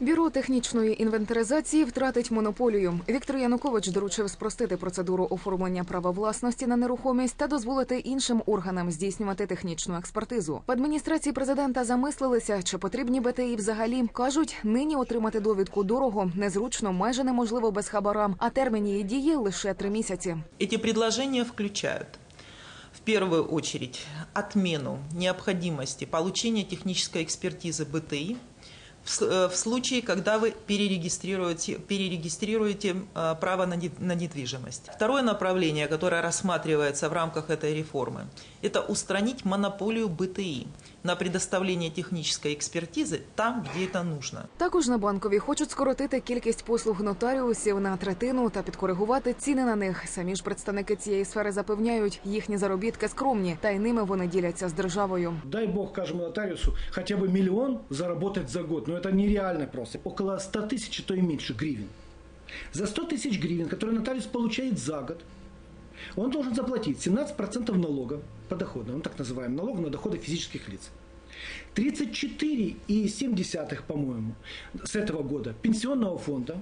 Бюро технічної інвентаризації втратить монополію. Віктор Янукович доручив спростити процедуру оформлення права власності на нерухомість та дозволити іншим органам здійснювати технічну експертизу. В адміністрації президента замислилися, чи потрібні БТІ взагалі. кажуть, нині отримати довідку дорого, незручно, майже неможливо без хабара, а термін її дії лише три місяці. Эти предложения включают в первую очередь отмену необходимости получения технической экспертизы БТИ э, в случае, когда вы перерегистрируете, перерегистрируете э, право на недвижимость. Второе направление, которое рассматривается в рамках этой реформы, это устранить монополию БТИ на предоставление технической экспертизы там, где это нужно. Також на банкові хочуть скоротити кількість послуг нотаріусів на третину та підкоригувати ціни на них. Самі ж представники цієї сфери запевняють, їхні заробітки скромні, та й ними вони діляться з державою. Дай бог каждому нотариусу хотя бы миллион заработать за год. Но это нереально просто. Около 100 тысяч, а то и меньше гривен. За 100 тысяч гривен, которые нотариус получает за год, он должен заплатить 17% налога подоходного, ну так называемый налог на доходы физических лиц. 34,7, по-моему, с этого года пенсионного фонда.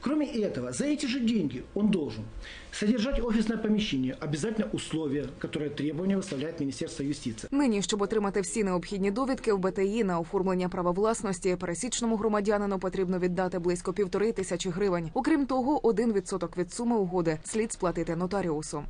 Кроме этого, за эти же деньги он должен содержать офисное помещение, обязательно условия, которые требования выставляет Министерство юстиции. Нині, щоб отримати всі необхідні довідки в БТІ на оформлення права власності, пересічному громадянину потрібно віддати близько півтори тисячі гривень. Окрім того, один відсоток від суми угоди слід сплатити нотаріусу.